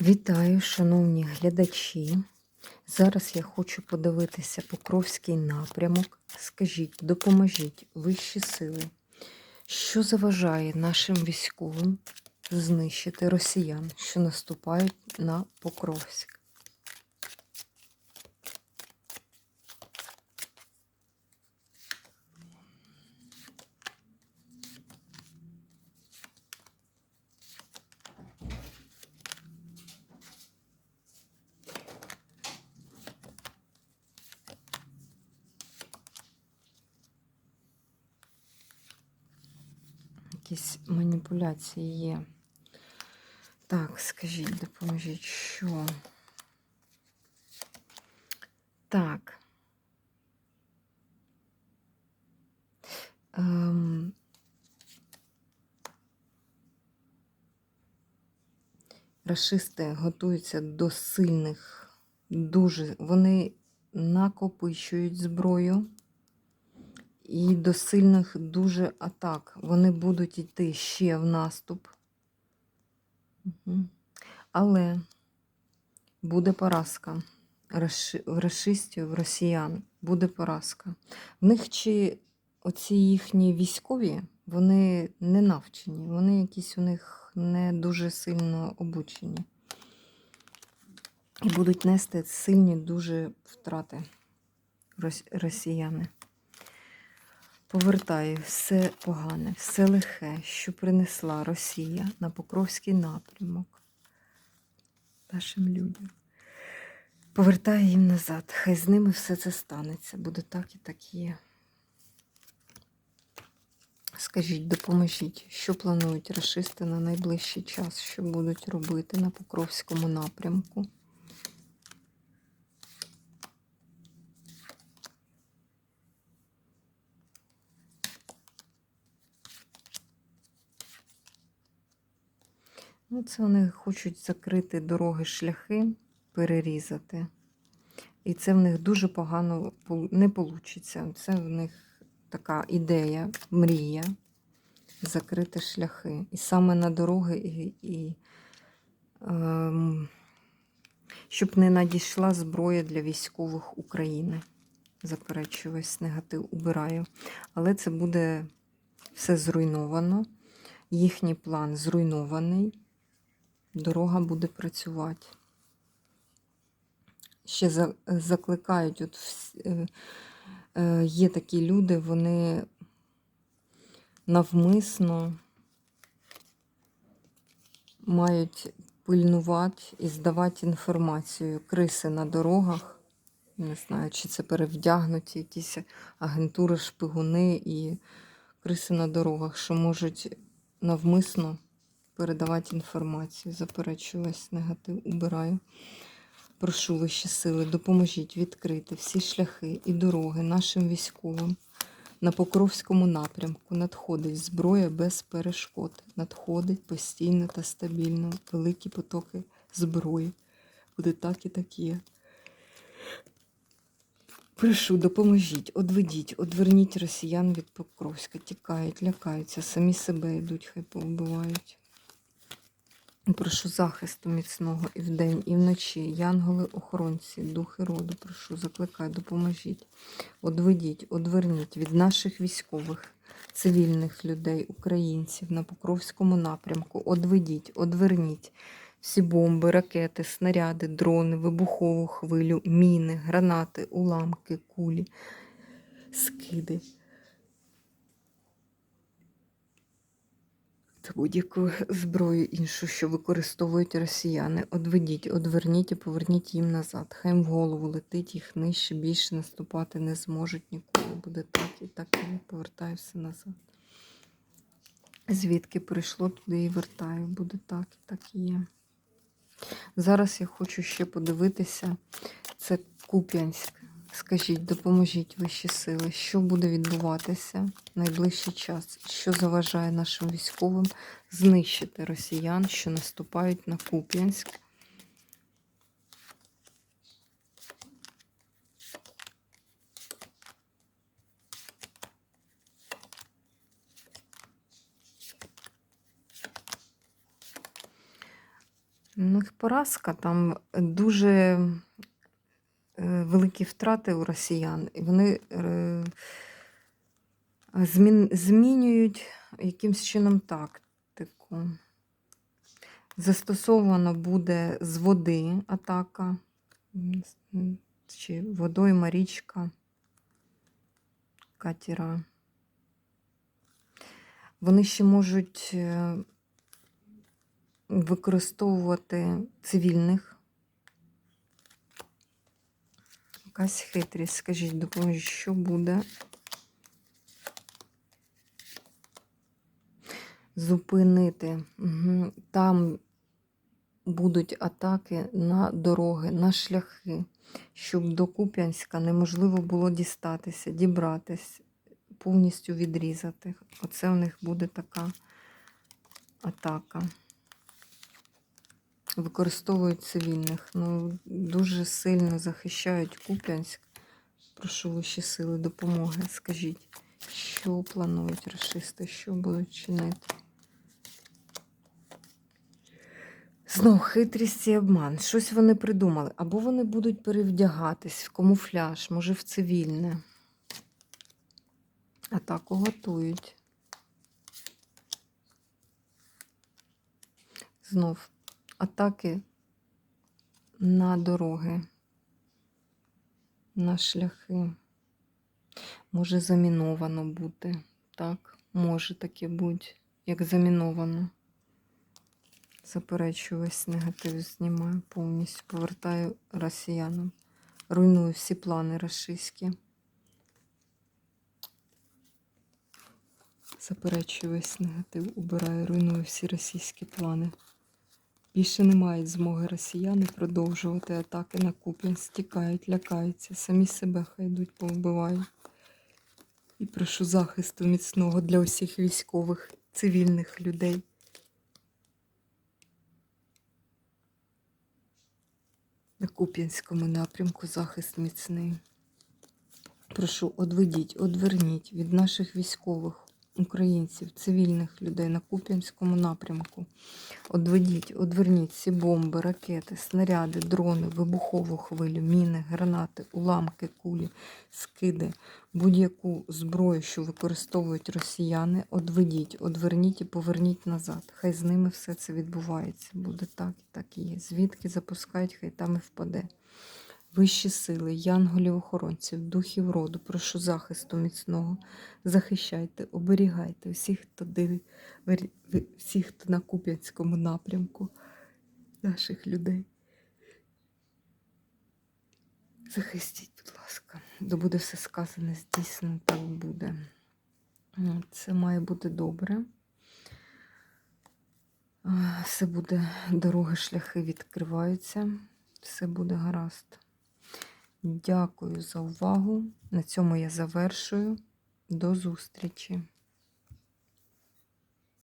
Вітаю, шановні глядачі. Зараз я хочу подивитися Покровський напрямок. Скажіть, допоможіть вищі сили, що заважає нашим військовим знищити росіян, що наступають на Покровськ. Якісь маніпуляції є. Так, скажіть, допоможіть, що. Так. Ем... Рашисти готуються до сильних, дуже. Вони накопичують зброю і до сильних дуже атак. Вони будуть йти ще в наступ. Угу. Але буде поразка в расистів, в росіян. Буде поразка. В них чи оці їхні військові, вони не навчені, вони якісь у них не дуже сильно обучені. І будуть нести сильні дуже втрати росіяни. Повертаю все погане, все лихе, що принесла Росія на Покровський напрямок нашим людям. Повертаю їм назад. Хай з ними все це станеться. Буде так і так є. Скажіть, допоможіть, що планують расисти на найближчий час, що будуть робити на Покровському напрямку. Ну, це вони хочуть закрити дороги, шляхи, перерізати. І це в них дуже погано не вийде. Це в них така ідея, мрія закрити шляхи. І саме на дороги, і, і ем, щоб не надійшла зброя для військових України. Заперечую весь негатив, убираю. Але це буде все зруйновано. Їхній план зруйнований. Дорога буде працювати. Ще закликають, от е, е, є такі люди, вони навмисно мають пильнувати і здавати інформацію. Криси на дорогах. Не знаю, чи це перевдягнуті якісь агентури, шпигуни і криси на дорогах, що можуть навмисно передавати інформацію. Заперечую негатив, убираю. Прошу вищі сили, допоможіть відкрити всі шляхи і дороги нашим військовим. На Покровському напрямку надходить зброя без перешкод. Надходить постійно та стабільно великі потоки зброї. Буде так і так є. Прошу, допоможіть, одведіть, одверніть росіян від Покровська. Тікають, лякаються, самі себе йдуть, хай повбивають. Прошу захисту міцного і вдень, і вночі. Янголи-охоронці, духи роду, прошу, закликай, допоможіть. Одведіть, одверніть від наших військових, цивільних людей, українців на Покровському напрямку. Одведіть, одверніть всі бомби, ракети, снаряди, дрони, вибухову хвилю, міни, гранати, уламки, кулі, скиди. Будь-яку зброю іншу, що використовують росіяни. Одведіть, одверніть і поверніть їм назад. Хай в голову летить, їх нижче більше наступати не зможуть ніколи. Буде так і так і повертаю все назад. Звідки прийшло, туди і вертаю. Буде так і так і є. Зараз я хочу ще подивитися. Це Куп'янськ. Скажіть, допоможіть вищі сили, що буде відбуватися найближчий час, що заважає нашим військовим знищити росіян, що наступають на Куп'янськ. Ну, поразка там дуже великі втрати у росіян, і вони е, змін, змінюють якимсь чином тактику. Застосовано буде з води атака, чи водойма річка, катера. Вони ще можуть е, використовувати цивільних. Якась хитрість, скажіть, допоможіть, що буде? Зупинити. Угу. Там будуть атаки на дороги, на шляхи, щоб до Куп'янська неможливо було дістатися, дібратись, повністю відрізати. Оце у них буде така атака. Використовують цивільних. Ну, дуже сильно захищають Куп'янськ. Прошу вищі сили допомоги. Скажіть, що планують расисти, що будуть чинити? Знов хитрість і обман. Щось вони придумали. Або вони будуть перевдягатись в камуфляж, може в цивільне. Атаку готують. Знов атаки на дороги, на шляхи. Може заміновано бути. Так, може таке бути, як заміновано. Заперечую весь негатив, знімаю повністю, повертаю росіянам. Руйную всі плани рашистські. Заперечую весь негатив, убираю, руйную всі російські плани. Більше не мають змоги росіяни продовжувати атаки на Куп'янськ, стікають, лякаються, самі себе хай йдуть, повбивають. І прошу захисту міцного для усіх військових, цивільних людей. На Куп'янському напрямку захист міцний. Прошу, одведіть, одверніть від наших військових, українців, цивільних людей на Куп'янському напрямку. Одведіть, одверніть всі бомби, ракети, снаряди, дрони, вибухову хвилю, міни, гранати, уламки, кулі, скиди, будь-яку зброю, що використовують росіяни, одведіть, одверніть і поверніть назад. Хай з ними все це відбувається. Буде так і так і є. Звідки запускають, хай там і впаде. Вищі сили, янголів охоронців, духів роду, прошу захисту міцного. Захищайте, оберігайте всіх, хто дивить, всіх, хто на Куп'янському напрямку, наших людей. Захистіть, будь ласка. Да буде все сказане, здійснено, так буде. Це має бути добре. Все буде, дороги, шляхи відкриваються. Все буде гаразд. Дякую за увагу. На цьому я завершую. До зустрічі!